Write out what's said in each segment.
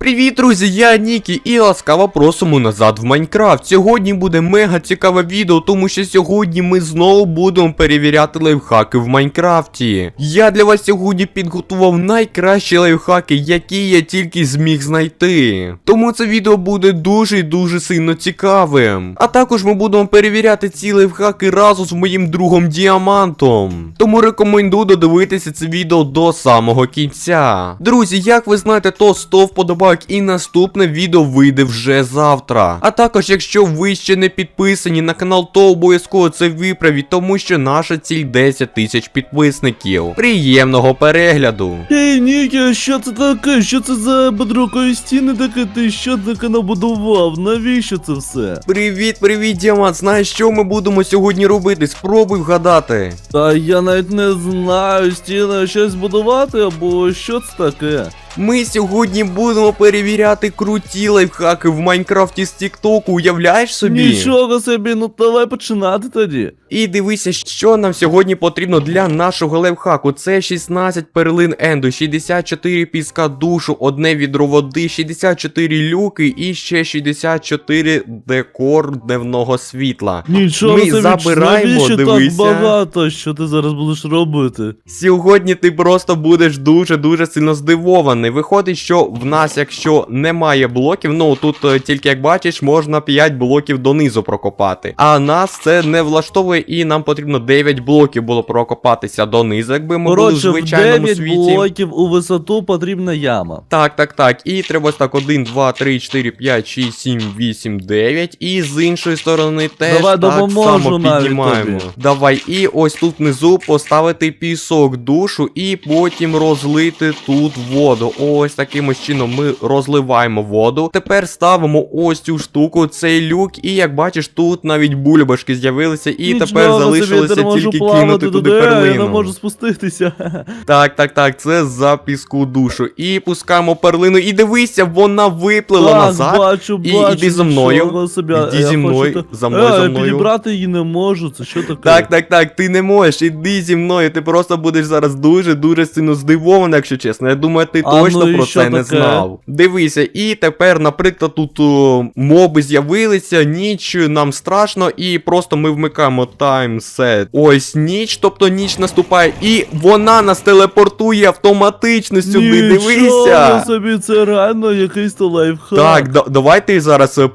Привіт, друзі, я Нікі і ласкаво просимо назад в Майнкрафт. Сьогодні буде мега цікаве відео, тому що сьогодні ми знову будемо перевіряти лайфхаки в Майнкрафті. Я для вас сьогодні підготував найкращі лайфхаки, які я тільки зміг знайти. Тому це відео буде дуже і дуже сильно цікавим. А також ми будемо перевіряти ці лайфхаки разом з моїм другом Діамантом. Тому рекомендую додивитися це відео до самого кінця. Друзі, як ви знаєте, то 100 вподобайок і наступне відео вийде вже завтра. А також, якщо ви ще не підписані на канал, то обов'язково це виправіть, тому що наша ціль 10 тисяч підписників. Приємного перегляду! Ей, Нікі, що це таке? Що це за bedrockові стіни таке? Ти що таке набудував? Навіщо це все? Привіт, привіт, Діамант! Знаєш, що ми будемо сьогодні робити? Спробуй вгадати. Та я навіть не знаю, стіни щось будувати або що це таке? Ми сьогодні будемо перевіряти круті лайфхаки в Майнкрафті з Тіктоку, уявляєш собі? Нічого собі, ну давай починати тоді. І дивися, що нам сьогодні потрібно для нашого лайфхаку. Це 16 перлин енду, 64 піска душу, одне відро води, 64 люки і ще 64 декор дневного світла. Нічого Ми собі, забираємо, навіщо дивися. так багато, що ти зараз будеш робити? Сьогодні ти просто будеш дуже-дуже сильно здивований. Виходить, що в нас, якщо немає блоків, ну тут е, тільки як бачиш, можна 5 блоків донизу прокопати. А нас це не влаштовує, і нам потрібно 9 блоків було прокопатися донизу, якби ми були в Коротше, звичайному 9 світі. блоків у висоту потрібна яма. Так, так, так. І треба ось так 1, 2, 3, 4, 5, 6, 7, 8, 9. І з іншої сторони теж Давай так само піднімаємо. тобі. Давай, і ось тут внизу поставити пісок, душу, і потім розлити тут воду. Ось таким ось чином ми розливаємо воду. Тепер ставимо ось цю штуку, цей люк, і як бачиш, тут навіть бульбашки з'явилися, і Нічого тепер залишилося я тільки кинути туди Я перлину. не можу спуститися. Так, так, так, це за піску душу. І пускаємо перлину. І дивися, вона виплила так, назад. бачу, І бачу. іди за мною. Іди Я зі мною, та- за мною, Е, за мною. підібрати її не можу, це що таке? Так, так, так, ти не можеш, іди зі мною. Ти просто будеш зараз дуже-дуже сильно здивований, якщо чесно. Я думаю, ти А точно ну про це не знав. Дивися, і тепер, наприклад, тут о, моби з'явилися, ніч, нам страшно, і просто ми вмикаємо тайм set. Ось ніч, тобто ніч наступає, і вона нас телепортує автоматично сюди. Нічого Дивися. собі, це реально якийсь то лайфхак. Так, да, давай ти зараз е,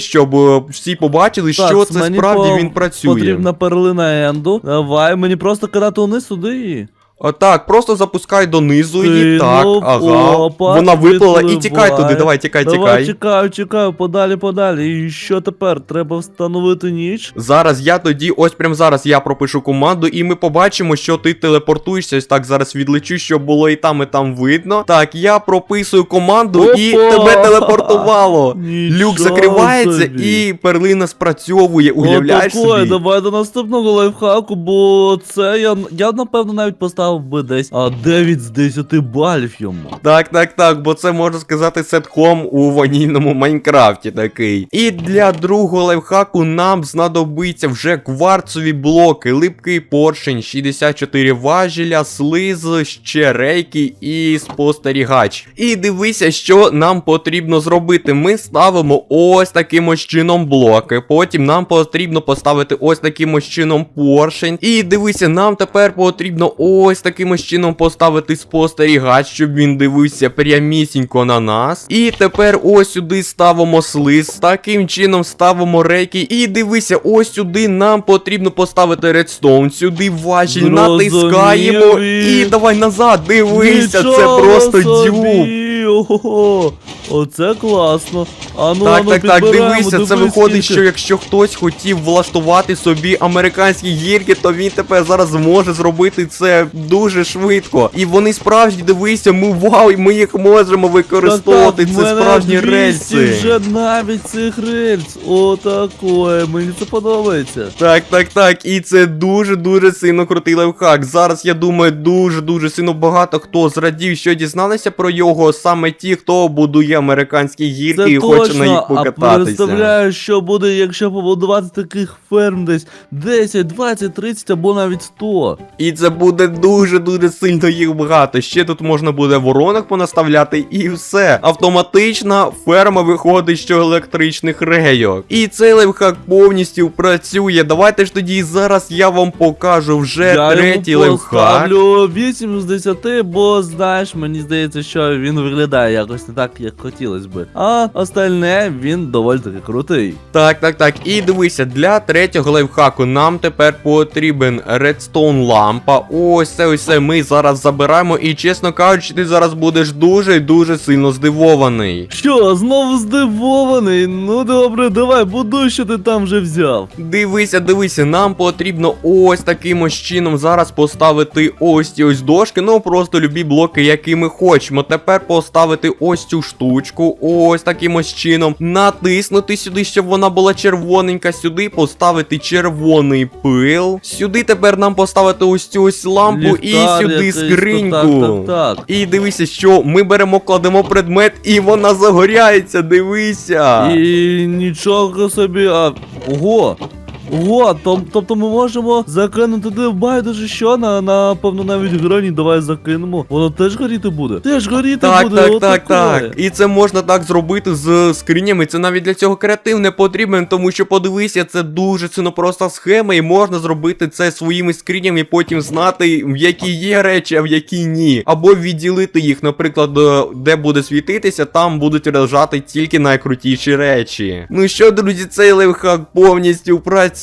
щоб е, всі побачили, Так, що це справді по- він працює. Потрібна перлина енду. Давай, мені просто кидати вниз сюди Так, просто запускай донизу її. Так, ага. опа, Вона випала і тікай туди. Давай, тікай, Давай, тікай. чекаю, чекаю, подалі, подалі. І що тепер? Треба встановити ніч? Зараз я тоді, ось прям зараз я пропишу команду, і ми побачимо, що ти телепортуєшся. Ось так зараз відлечу, щоб було і там, і там видно. Так, я прописую команду і тебе телепортувало. Нічого Люк закривається собі. і перлина спрацьовує. Уявляєш Отакої, собі? давай до наступного лайфхаку, бо це я, я напевно навіть поставив би десь а 9 з 10 балів йому. Так, так, так, бо це можна сказати сетхом у ванільному Майнкрафті такий. І для другого лайфхаку нам знадобиться вже кварцові блоки, липкий поршень, 64 важеля, слиз, ще рейки і спостерігач. І дивися, що нам потрібно зробити. Ми ставимо ось таким ось чином блоки. Потім нам потрібно поставити ось таким ось чином поршень. І дивися, нам тепер потрібно ось таким ось чином поставити спостерігач, щоб він дивився прямісінько на нас. І тепер ось сюди ставимо слиз. Таким чином ставимо рейки. І дивися, ось сюди нам потрібно поставити редстоун. Сюди важіль натискаємо. І давай назад. Дивися, це просто собі! дюб. Ого, оце класно. А ну, Так, а ну, так, так, дивися, це виходить, скільки. що якщо хтось хотів влаштувати собі американські гірки, то він тепер зараз зможе зробити це дуже швидко. І вони справді дивися, ми вау, ми їх можемо використовувати. Так, так, це справжні 200 рельси. вже навіть цих рельс. Отакое, мені це подобається. Так, так, так, і це дуже дуже сильно крутий лайфхак. Зараз я думаю, дуже дуже сильно багато хто зрадів, що дізналися про його, саме ті, хто будує американські гірки Це і хоче хочу на їх а представляю, що буде, якщо побудувати таких ферм десь 10, 20, 30 або навіть 100. І це буде дуже-дуже сильно їх багато. Ще тут можна буде воронок понаставляти і все. Автоматична ферма виходить що електричних рейок. І цей лайфхак повністю працює. Давайте ж тоді зараз я вам покажу вже Я третій йому лайфхак. поставлю 8 з 10, бо знаєш, мені здається, що він виглядає якось не так, як хотілося би. А остальне він доволі таки крутий. Так, так, так. І дивися, для третього лайфхаку нам тепер потрібен редстоун лампа. Ось це ось це ми зараз забираємо. І чесно кажучи, ти зараз будеш дуже і дуже сильно здивований. Що, знову здивований? Ну добре, давай, будуй, що ти там вже взяв. Дивися, дивися, нам потрібно ось таким ось чином зараз поставити ось ці ось дошки. Ну просто любі блоки, які ми хочемо. Тепер поставити ось цю штучку, ось таким ось чином. Натиснути сюди, щоб вона була червоненька. Сюди поставити червоний пил. Сюди тепер нам поставити ось цю ось лампу і сюди скриньку. Так, так, так. І дивися, що ми беремо, кладемо предмет, і вона загоряється. Дивися. І нічого собі, а. Ого! Ого, тоб- тобто ми можемо закинути туди байдуже що на, напевно навіть грані, давай закинемо. Воно теж горіти буде. Теж горіти Так, буде. так, отакое. так, так. І це можна так зробити з скринями. Це навіть для цього креатив не потрібен, тому що подивися, це дуже сильно проста схема, і можна зробити це своїми скринями, і потім знати, в які є речі, а в які ні. Або відділити їх, наприклад, е, де буде світитися, там будуть лежати тільки найкрутіші речі. Ну що, друзі, цей лайфхак повністю працює,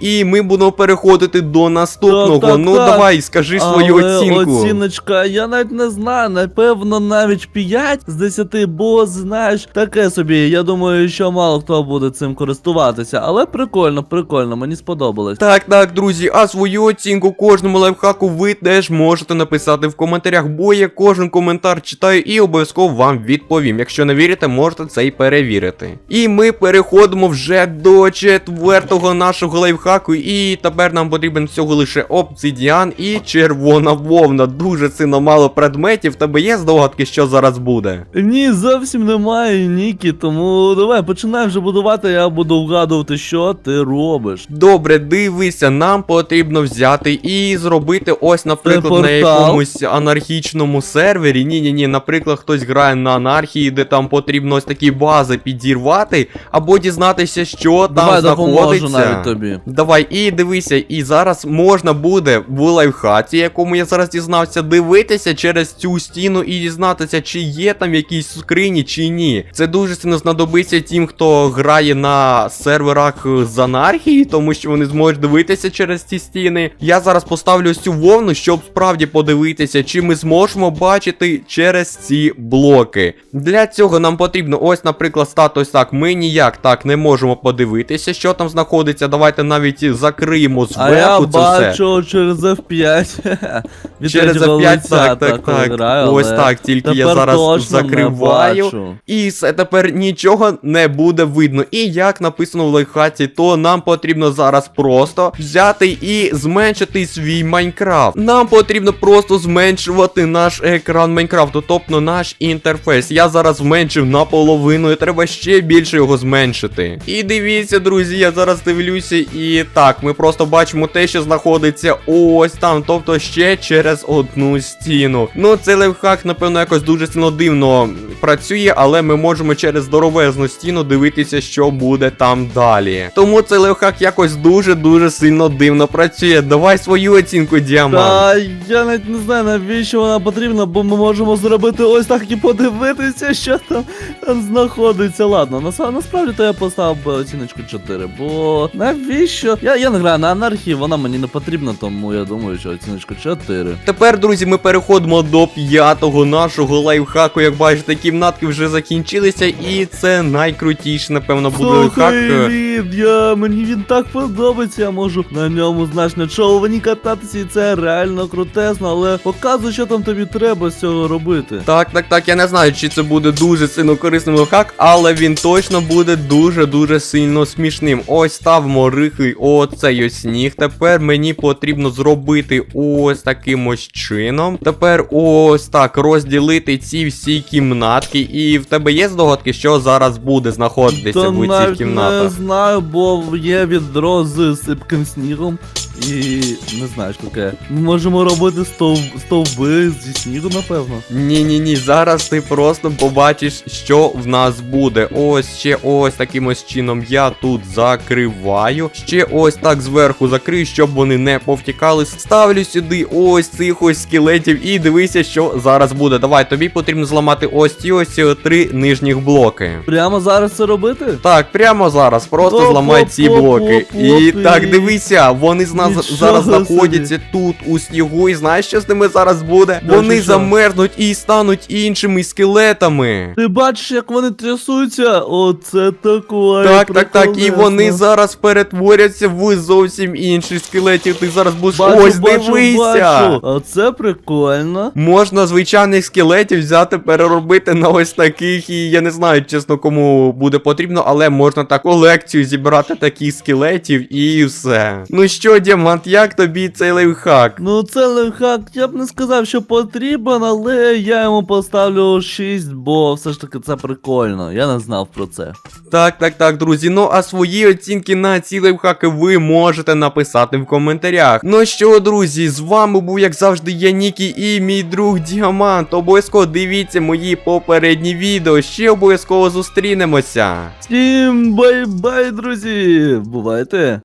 і ми будемо переходити до наступного. Так, так, ну так. давай, скажи свою Але оцінку. Оціночка, я навіть не знаю, напевно, навіть 5 з 10, бо знаєш, таке собі. Я думаю, що мало хто буде цим користуватися. Але прикольно, прикольно, мені сподобалось. Так, так, друзі, а свою оцінку кожному лайфхаку ви теж можете написати в коментарях, бо я кожен коментар читаю і обов'язково вам відповім. Якщо не вірите, можете це і перевірити. І ми переходимо вже до четвертого нашого лайфхаку, і тепер нам потрібен всього лише обсидіан і червона вовна. Дуже сильно мало предметів. Тебе є здогадки, що зараз буде? Ні, зовсім немає Нікі, тому давай починай вже будувати, я буду вгадувати, що ти робиш. Добре, дивися, нам потрібно взяти і зробити ось, наприклад, на якомусь анархічному сервері. Ні, ні, ні, наприклад, хтось грає на анархії, де там потрібно ось такі бази підірвати, або дізнатися, що там давай допоможу знаходиться. навіть тобі. Давай, і дивися, і зараз можна буде в лайфхаті, якому я зараз дізнався, дивитися через цю стіну і дізнатися, чи є там якісь скрині, чи ні. Це дуже сильно знадобиться тим, хто грає на серверах з анархії, тому що вони зможуть дивитися через ці стіни. Я зараз поставлю цю вовну, щоб справді подивитися, чи ми зможемо бачити через ці блоки. Для цього нам потрібно ось, наприклад, стати ось так. Ми ніяк так не можемо подивитися, що там знаходиться. Давайте навіть закриємо А я зверху це все. бачу через F5. Через F5, лиця так, так, так. граю, Ось так, тільки я зараз закриваю. І все тепер нічого не буде видно. І як написано в лайфхаті, то нам потрібно зараз просто взяти і зменшити свій Майнкрафт. Нам потрібно просто зменшувати наш екран Майнкрафту, тобто наш інтерфейс. Я зараз зменшив наполовину, і треба ще більше його зменшити. І дивіться, друзі, я зараз дивлюся, і так, ми просто бачимо те, що знаходиться ось там, тобто ще через одну стіну. Ну, цей лайфхак, напевно, якось дуже сильно дивно працює, але ми можемо через здоровезну стіну дивитися, що буде там далі. Тому цей лайфхак якось дуже-дуже сильно дивно працює. Давай свою оцінку, Діамант. Та я навіть не знаю, навіщо вона потрібна, бо ми можемо зробити ось так і подивитися, що там знаходиться. Ладно, насправді то я поставив би оціночку 4, бо навіщо? Я, я не граю на анархії, вона мені не потрібна, тому я думаю, що оціночка 4. Тепер, друзі, ми переходимо до п'ятого нашого лайфхаку. Як бачите, кімнатки вже закінчилися, і це найкрутіший, напевно, буде лайфхак. Він, я, мені він так подобається, я можу на ньому, знаєш, на човені кататися, і це реально крутезно, але показуй, що там тобі треба з цього робити. Так, так, так, я не знаю, чи це буде дуже сильно корисним лайфхак, але він точно буде дуже-дуже сильно смішним. Ось ставимо заморихи оцей ось сніг. Тепер мені потрібно зробити ось таким ось чином. Тепер ось так розділити ці всі кімнатки. І в тебе є здогадки, що зараз буде знаходитися Та в цих навіть не знаю, бо є відро з сипким снігом. І не знаю, що таке. Ми можемо робити стов... стовби зі снігу, напевно. Ні, ні, ні, зараз ти просто побачиш, що в нас буде. Ось ще ось таким ось чином я тут закриваю. Ще ось так зверху закрию, щоб вони не повтікали. Ставлю сюди ось цих ось скелетів і дивися, що зараз буде. Давай, тобі потрібно зламати ось ці ось е, три нижніх блоки. Прямо зараз це робити? Так, прямо зараз, просто зламай ці блоки. І так, дивися, вони з нас Нічого зараз собі. знаходяться тут у снігу. І знаєш, що з ними зараз буде? Да, Вони що, замерзнуть і стануть іншими скелетами. Ти бачиш, як вони трясуться? Оце такое. Так, так, так, і вони зараз перетворяться в зовсім інших скелетів. Ти зараз будеш Бачу, ось бачу, дивися. Бачу. Оце прикольно. Можна звичайних скелетів взяти, переробити на ось таких, і я не знаю, чесно, кому буде потрібно, але можна так колекцію зібрати таких скелетів і все. Ну що, Діамант, як тобі цей лайфхак? Ну, це лайфхак, я б не сказав, що потрібен, але я йому поставлю 6, бо все ж таки це прикольно. Я не знав про це. Так, так, так, друзі. Ну а свої оцінки на ці лайфхаки ви можете написати в коментарях. Ну що, друзі, з вами був, як завжди, я Нікі і мій друг Діамант. Обов'язково дивіться мої попередні відео. Ще обов'язково зустрінемося. Всім бай-бай, друзі! Бувайте!